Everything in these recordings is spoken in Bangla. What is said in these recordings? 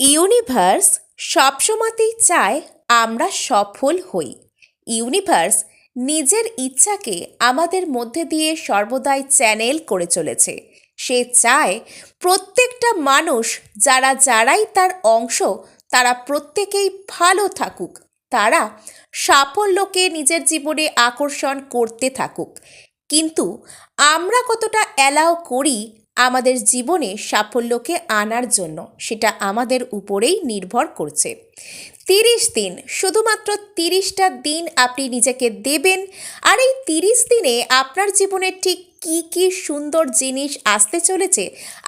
ইউনিভার্স সবসময়তেই চায় আমরা সফল হই। ইউনিভার্স নিজের ইচ্ছাকে আমাদের মধ্যে দিয়ে সর্বদাই চ্যানেল করে চলেছে। সে চায় প্রত্যেকটা মানুষ যারা যারাই তার অংশ, তারা প্রত্যেকেই ভালো থাকুক। তারা সাফল্যকে নিজের জীবনে আকর্ষণ করতে থাকুক। কিন্তু আমরা কতটা অ্যালাও করি আমাদের জীবনে সাফল্যকে আনার জন্য সেটা আমাদের উপরেই নির্ভর করছে। তিরিশ দিন, শুধুমাত্র তিরিশটা দিন আপনি নিজেকে দেবেন, আর এই তিরিশ দিনে আপনার জীবনে ঠিক কী কী সুন্দর জিনিস আসতে চলেছে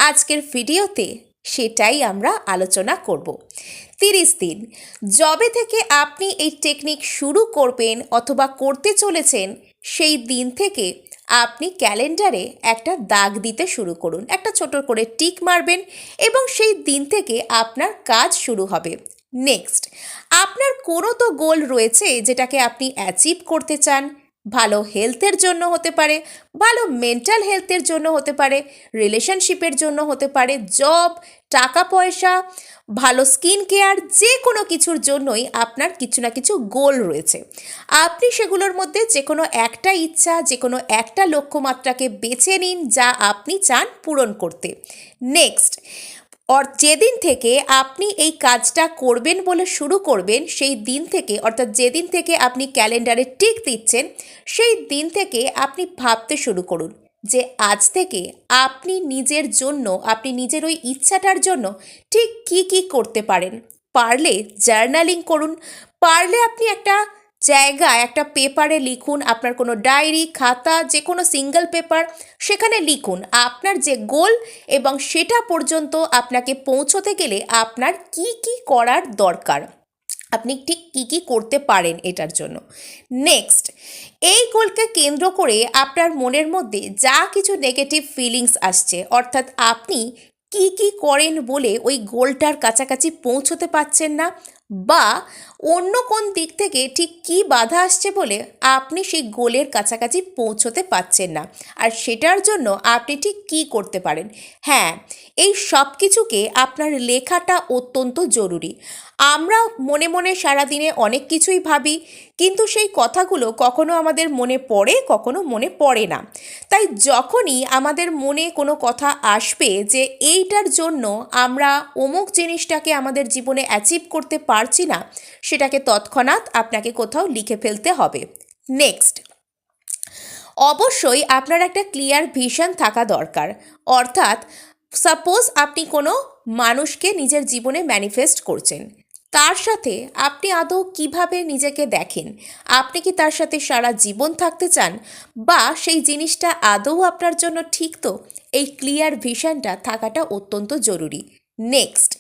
আজকের ভিডিওতে সেটাই আমরা আলোচনা করব। তিরিশ দিন, যবে থেকে আপনি এই টেকনিক শুরু করবেন অথবা করতে চলেছেন, সেই দিন থেকে আপনি ক্যালেন্ডারে একটা দাগ দিতে শুরু করুন। একটা ছোট করে টিক মারবেন এবং সেই দিন থেকে আপনার কাজ শুরু হবে। নেক্সট, আপনার কোনো তো গোল রয়েছে যেটাকে আপনি অ্যাচিভ করতে চান। ভালো হেলথের জন্য হতে পারে, ভালো মেন্টাল হেলথের জন্য হতে পারে রিলেশনশিপের জন্য হতে পারে জব টাকা পয়সা ভালো স্কিন কেয়ার যে কোনো কিছুর জন্যই আপনার কিছু না কিছু গোল রয়েছে। আপনি সেগুলোর মধ্যে যে কোনো একটা ইচ্ছা যে কোনো একটা লক্ষ্যমাত্রাকে বেছে নিন যা আপনি চান পূরণ করতে। নেক্সট অর যেদিন থেকে আপনি এই কাজটা করবেন বলে শুরু করবেন সেই দিন থেকে অর্থাৎ যেদিন থেকে আপনি ক্যালেন্ডারে টিক দিচ্ছেন সেই দিন থেকে আপনি ভাবতে শুরু করুন যে আজ থেকে আপনি নিজের জন্য আপনি নিজের ওই ইচ্ছাটার জন্য ঠিক কী কী করতে পারেন পারলে জার্নালিং করুন পারলে আপনি একটা জায়গা একটা পেপারে লিখুন আপনার কোনো ডায়েরি, খাতা যে কোনো সিঙ্গেল পেপার, সেখানে লিখুন আপনার যে গোল এবং সেটা পর্যন্ত আপনাকে পৌঁছতে গেলে আপনার কি কি করার দরকার। আপনি ঠিক কী কী করতে পারেন এটার জন্য। নেক্সট এই গোলকে কেন্দ্র করে আপনার মনের মধ্যে যা কিছু নেগেটিভ ফিলিংস আসছে, অর্থাৎ আপনি কি কি করেন বলে ওই গোলটার কাছাকাছি পৌঁছতে পারছেন না বা অন্য কোন দিক থেকে ঠিক কী বাধা আসছে বলে আপনি সেই গোলের কাছাকাছি পৌঁছতে পারছেন না। আর সেটার জন্য আপনি ঠিক কী করতে পারেন? হ্যাঁ এই সব কিছুকে আপনার লেখাটা অত্যন্ত জরুরি। আমরা মনে মনে সারাদিনে অনেক কিছুই ভাবি, কিন্তু সেই কথাগুলো কখনো আমাদের মনে পড়ে, কখনো মনে পড়ে না। তাই যখনই আমাদের মনে কোনো কথা আসবে যে এইটার জন্য আমরা অমুক জিনিসটাকে আমাদের জীবনে অ্যাচিভ করতে পারছি না। সেটাকে তৎক্ষণাৎ আপনাকে কোথাও লিখে ফেলতে হবে। নেক্সট। অবশ্যই আপনার একটা ক্লিয়ার ভিশন থাকা দরকার। অর্থাৎ, সাপোজ আপনি কোনো মানুষকে নিজের জীবনে ম্যানিফেস্ট করছেন। তার সাথে আপনি আদৌ কীভাবে নিজেকে দেখেন? আপনি কি তার সাথে সারা জীবন থাকতে চান? বা সেই জিনিসটা আদৌ আপনার জন্য ঠিক তো? এই ক্লিয়ার ভিশনটা থাকাটা অত্যন্ত জরুরি। নেক্সট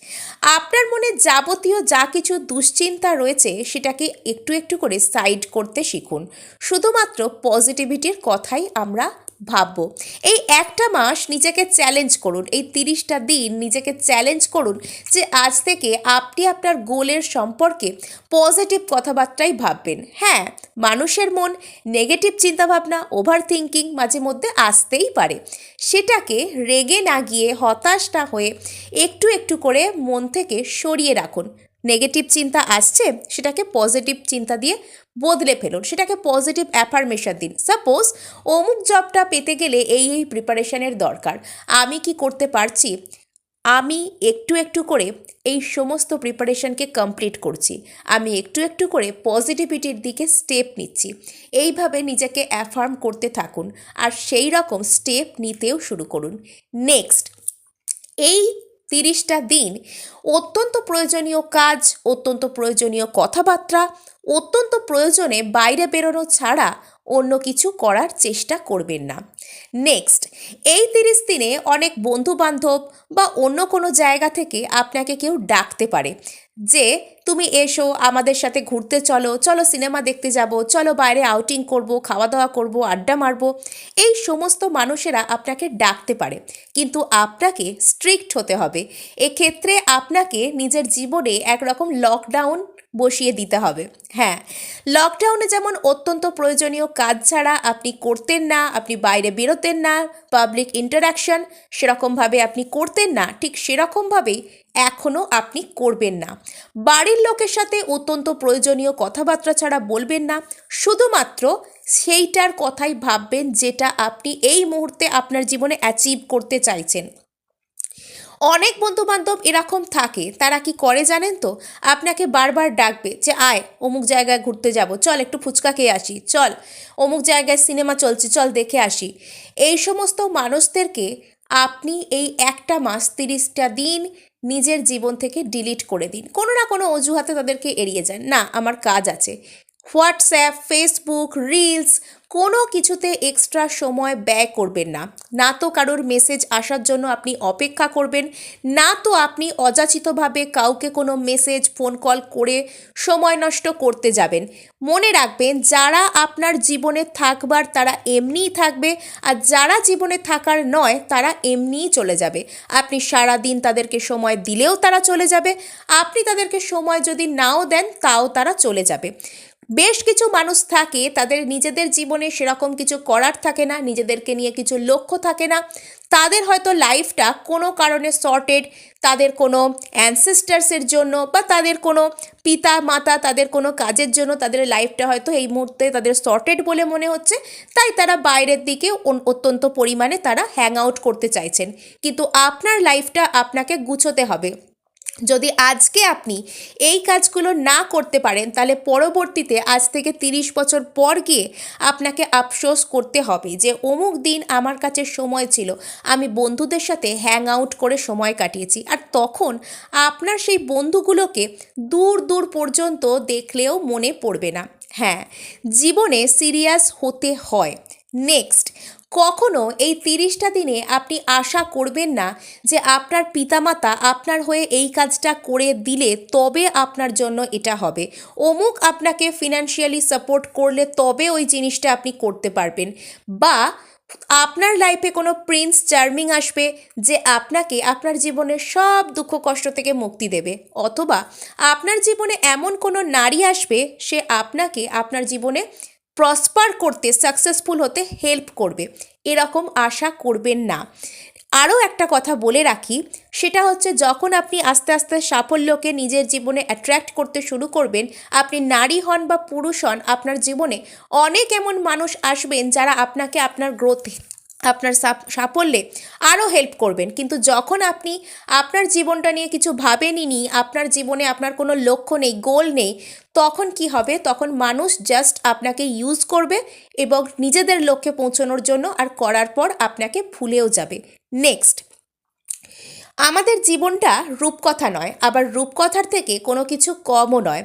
আপনার মনে যাবতীয় যা কিছু দুশ্চিন্তা রয়েছে, সেটাকে একটু একটু করে সাইড করতে শিখুন। শুধুমাত্র পজিটিভিটির কথাই আমরা ভাববো। এই একটা মাস নিজেকে চ্যালেঞ্জ করুন, এই তিরিশটা দিন নিজেকে চ্যালেঞ্জ করুন যে আজ থেকে আপনি আপনার গোলের সম্পর্কে পজিটিভ কথাবার্তাই ভাববেন। হ্যাঁ মানুষের মন নেগেটিভ চিন্তাভাবনা ওভার থিঙ্কিং মাঝে মধ্যে আসতেই পারে। সেটাকে রেগে না গিয়ে হতাশ না হয়ে একটু একটু করে মন থেকে সরিয়ে রাখুন। নেগেটিভ চিন্তা আসছে, সেটাকে পজিটিভ চিন্তা দিয়ে বদলে ফেলুন। সেটাকে পজিটিভ অ্যাফার্মেশন দিন। সাপোজ অমুক জবটা পেতে গেলে এই এই প্রিপারেশনের দরকার। আমি কি করতে পারছি? আমি একটু একটু করে এই সমস্ত প্রিপারেশনকে কমপ্লিট করছি। আমি একটু একটু করে পজিটিভিটির দিকে স্টেপ নিচ্ছি। এইভাবে নিজেকে অ্যাফার্ম করতে থাকুন। আর সেই রকম স্টেপ নিতেও শুরু করুন। নেক্সট এই তিরিশটা দিন অত্যন্ত প্রয়োজনীয় কাজ অত্যন্ত প্রয়োজনীয় কথাবার্তা অত্যন্ত প্রয়োজনে বাইরে বেরোনো ছাড়া অন্য কিছু করার চেষ্টা করবেন না। নেক্সট এই তিরিশ দিনে অনেক বন্ধু বান্ধব বা অন্য কোনো জায়গা থেকে আপনাকে কেউ ডাকতে পারে যে, তুমি এসো, আমাদের সাথে ঘুরতে চলো চলো সিনেমা দেখতে যাব, চলো বাইরে আউটিং করব খাওয়া দাওয়া করব, আড্ডা মারব। এই সমস্ত মানুষেরা আপনাকে ডাকতে পারে। কিন্তু আপনাকে স্ট্রিক্ট হতে হবে। এক্ষেত্রে আপনাকে নিজের জীবনে একরকম লকডাউন বসিয়ে দিতে হবে। হ্যাঁ লকডাউনে যেমন অত্যন্ত প্রয়োজনীয় কাজ ছাড়া আপনি করতেন না, আপনি বাইরে বেরোতেন না পাবলিক ইন্টারাকশন সেরকমভাবে আপনি করতেন না, ঠিক সেরকমভাবেই এখনও আপনি করবেন না। বাড়ির লোকের সাথে অত্যন্ত প্রয়োজনীয় কথাবার্তা ছাড়া বলবেন না, শুধুমাত্র সেইটার কথাই ভাববেন যেটা আপনি এই মুহূর্তে আপনার জীবনে অ্যাচিভ করতে চাইছেন। অনেক বন্ধু বান্ধব এরকম থাকে, তারা কি করে জানেন তো? আপনাকে বারবার ডাকবে যে, আয়, অমুক জায়গায় ঘুরতে যাব, চল একটু ফুচকা খেয়ে আসি, চল, অমুক জায়গায় সিনেমা চলছে, চল দেখে আসি। এই সমস্ত মানুষদেরকে আপনি এই একটা মাস তিরিশটা দিন নিজের জীবন থেকে ডিলিট করে দিন। কোনো না কোনো অজুহাতে তাদেরকে এড়িয়ে যান। না, আমার কাজ আছে হোয়াটসঅ্যাপ, ফেসবুক, রিলস, কোনো কিছুতে এক্সট্রা সময় ব্যয় করবেন না। না তো কারোর মেসেজ আসার জন্য আপনি অপেক্ষা করবেন, না তো আপনি অযাচিতভাবে কাউকে কোনো মেসেজ, ফোন কল করে সময় নষ্ট করতে যাবেন। মনে রাখবেন, যারা আপনার জীবনে থাকবার তারা এমনিই থাকবে, আর যারা জীবনে থাকার নয়, তারা এমনিই চলে যাবে। আপনি সারা দিন তাদেরকে সময় দিলেও তারা চলে যাবে, আপনি তাদেরকে সময় যদি নাও দেন, তাও তারা চলে যাবে। বেশ কিছু মানুষ থাকে, তাদের নিজেদের জীবনে সেরকম কিছু করার থাকে না, নিজেদেরকে নিয়ে কিছু লক্ষ্য থাকে না। তাদের হয়তো লাইফটা কোনো কারণে সর্টেড তাদের কোনো অ্যানসেস্টার্সের জন্য বা তাদের কোনো পিতা, মাতা, তাদের কোনো কাজের জন্য তাদের লাইফটা হয়তো এই মুহূর্তে তাদের সর্টেড বলে মনে হচ্ছে। তাই তারা বাইরের দিকে অত্যন্ত পরিমাণে তারা হ্যাং আউট করতে চাইছেন। কিন্তু আপনার লাইফটা আপনাকে গুছোতে হবে। যদি আজকে আপনি এই কাজগুলো না করতে পারেন, তাহলে পরবর্তীতে আজ থেকে তিরিশ বছর পর গিয়ে আপনাকে আফসোস করতে হবে যে, অমুক দিন আমার কাছে সময় ছিল, আমি বন্ধুদের সাথে হ্যাং আউট করে সময় কাটিয়েছি। আর তখন আপনার সেই বন্ধুগুলোকে দূর দূর পর্যন্ত দেখলেও মনে পড়বে না। হ্যাঁ জীবনে সিরিয়াস হতে হয়। নেক্সট কখনো এই তিরিশটা দিনে আপনি আশা করবেন না যে আপনার পিতামাতা আপনার হয়ে এই কাজটা করে দিলে তবে আপনার জন্য এটা হবে। অমুক আপনাকে ফিনান্সিয়ালি সাপোর্ট করলে তবে ওই জিনিসটা আপনি করতে পারবেন। বা আপনার লাইফে কোনো প্রিন্স চার্মিং আসবে যে আপনাকে আপনার জীবনের সব দুঃখ কষ্ট থেকে মুক্তি দেবে। অথবা আপনার জীবনে এমন কোনো নারী আসবে সে আপনাকে আপনার জীবনে প্রসপার করতে সাকসেসফুল হতে হেল্প করবে। এরকম আশা করবেন না। আরও একটা কথা বলে রাখি, সেটা হচ্ছে যখন আপনি আস্তে আস্তে সাফল্যকে নিজের জীবনে অ্যাট্রাক্ট করতে শুরু করবেন, আপনি নারী হন বা পুরুষ হন, আপনার জীবনে অনেক এমন মানুষ আসবেন যারা আপনাকে আপনার গ্রোথে আপনার সাফল্যে আরও হেল্প করবেন। কিন্তু যখন আপনি আপনার জীবনটা নিয়ে কিছু ভাবেনই আপনার জীবনে আপনার কোনো লক্ষ্য নেই গোল নেই, তখন কি হবে? তখন মানুষ জাস্ট আপনাকে ইউজ করবে এবং নিজেদের লক্ষ্যে পৌঁছানোর জন্য আর করার পর আপনাকে ভুলেও যাবে। নেক্সট আমাদের জীবনটা রূপকথা নয়, আবার রূপকথার থেকে কোনো কিছু কমও নয়।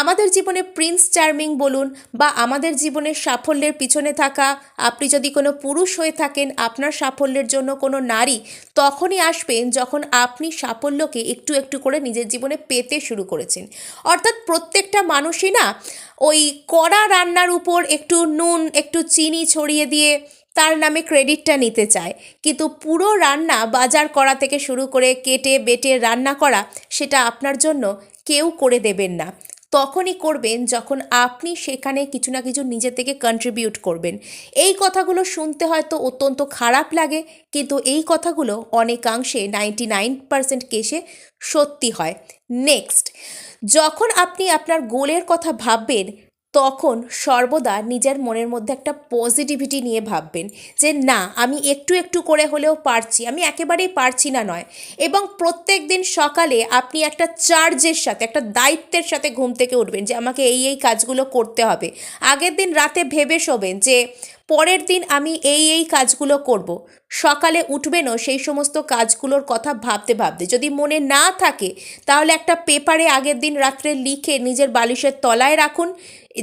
আমাদের জীবনে প্রিন্স চার্মিং বলুন বা আমাদের জীবনের সাফল্যের পিছনে থাকা, আপনি যদি কোনো পুরুষ হয়ে থাকেন, আপনার সাফল্যের জন্য কোনো নারী তখনই আসবেন যখন আপনি সাফল্যকে একটু একটু করে নিজের জীবনে পেতে শুরু করেছেন। অর্থাৎ প্রত্যেকটা মানুষই না ওই কড়া রান্নার উপর একটু নুন, একটু চিনি ছড়িয়ে দিয়ে তার নামে ক্রেডিটটা নিতে চায়। কিন্তু পুরো রান্না বাজার করা থেকে শুরু করে কেটে বেটে রান্না করা সেটা আপনার জন্য কেউ করে দেবেন না। তখনই করবেন যখন আপনি সেখানে কিছু না কিছু নিজে থেকে কন্ট্রিবিউট করবেন। এই কথাগুলো শুনতে হয়তো অত্যন্ত খারাপ লাগে, কিন্তু এই কথাগুলো অনেকাংশে নাইনটি নাইন পার্সেন্ট কেসে সত্যি হয়। নেক্সট যখন আপনি আপনার গোলের কথা ভাববেন তখন সর্বদা নিজের মনের মধ্যে একটা পজিটিভিটি নিয়ে ভাববেন যে, না, আমি একটু একটু করে হলেও পারছি, আমি একেবারেই পারছি না নয়। এবং প্রত্যেক দিন সকালে আপনি একটা চার্জের সাথে, একটা দায়িত্বের সাথে ঘুম থেকে উঠবেন যে, আমাকে এই এই কাজগুলো করতে হবে। আগের দিন রাতে ভেবে শোবেন যে পরের দিন আমি এই এই কাজগুলো করব। সকালে উঠবেনও সেই সমস্ত কাজগুলোর কথা ভাবতে ভাবতে যদি মনে না থাকে, তাহলে একটা পেপারে আগের দিন রাত্রে লিখে নিজের বালিশের তলায় রাখুন,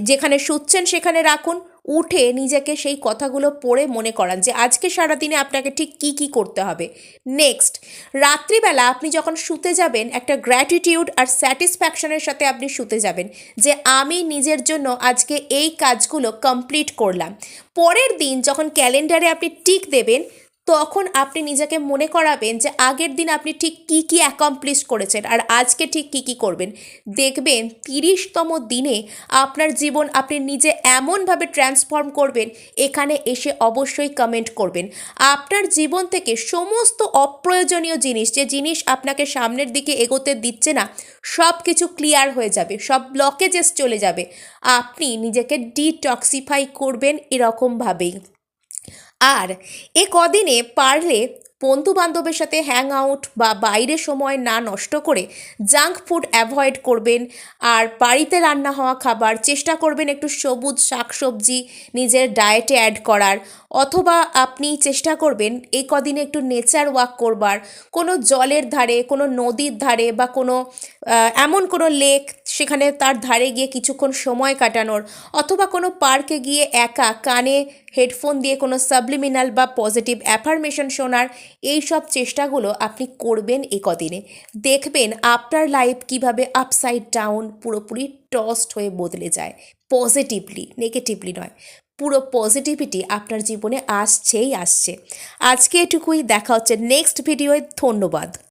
যেখানে শুচ্ছেন সেখানে রাখুন উঠে নিজেকে সেই কথাগুলো পড়ে মনে করান যে আজকে সারাদিনে আপনাকে ঠিক কি কি করতে হবে। নেক্সট রাত্রিবেলা আপনি যখন শুতে যাবেন, একটা গ্র্যাটিটিউড আর স্যাটিসফ্যাকশনের সাথে আপনি শুতে যাবেন যে আমি নিজের জন্য আজকে এই কাজগুলো কমপ্লিট করলাম। পরের দিন যখন ক্যালেন্ডারে আপনি টিক দেবেন তখন আপনি নিজেকে মনে করাবেন যে আগের দিন আপনি ঠিক কী কী অ্যাকমপ্লিশ করেছেন আর আজকে ঠিক কী কী করবেন। দেখবেন তিরিশতম দিনে আপনার জীবন আপনি নিজে এমনভাবে ট্রান্সফর্ম করবেন, এখানে এসে অবশ্যই কমেন্ট করবেন। আপনার জীবন থেকে সমস্ত অপ্রয়োজনীয় জিনিস, যে জিনিস আপনাকে সামনের দিকে এগোতে দিচ্ছে না সব কিছু ক্লিয়ার হয়ে যাবে, সব ব্লকেজেস চলে যাবে। আপনি নিজেকে ডিটক্সিফাই করবেন এরকমভাবেই। আর এ কদিনে পারলে বন্ধু বান্ধবের সাথে হ্যাং আউট বা বাইরে সময় না নষ্ট করে জাঙ্ক ফুড অ্যাভয়েড করবেন। আর বাড়িতে রান্না হওয়া খাবার চেষ্টা করবেন একটু সবুজ শাকসবজি নিজের ডায়েটে অ্যাড করার। অথবা আপনি চেষ্টা করবেন এই কদিনে একটু নেচার ওয়াক করবার। কোনো জলের ধারে, কোনো নদীর ধারে বা কোনো এমন কোনো লেক সেখানে তার ধারে গিয়ে কিছুক্ষণ সময় কাটানোর। অথবা কোনো পার্কে গিয়ে একা কানে হেডফোন দিয়ে কোনো সাবলিমিনাল বা পজিটিভ অ্যাফার্মেশন শোনার। এই সব চেষ্টাগুলো আপনি করবেন এ কদিনে। দেখবেন আপনার লাইফ কীভাবে আপসাইড ডাউন পুরোপুরি টস্ট হয়ে বদলে যায়। পজিটিভলি নেগেটিভলি নয়। পুরো পজিটিভিটি আপনার জীবনে আসছেই আসছে। আজকে এটুকুই, দেখা হচ্ছে নেক্সট ভিডিওয় ধন্যবাদ।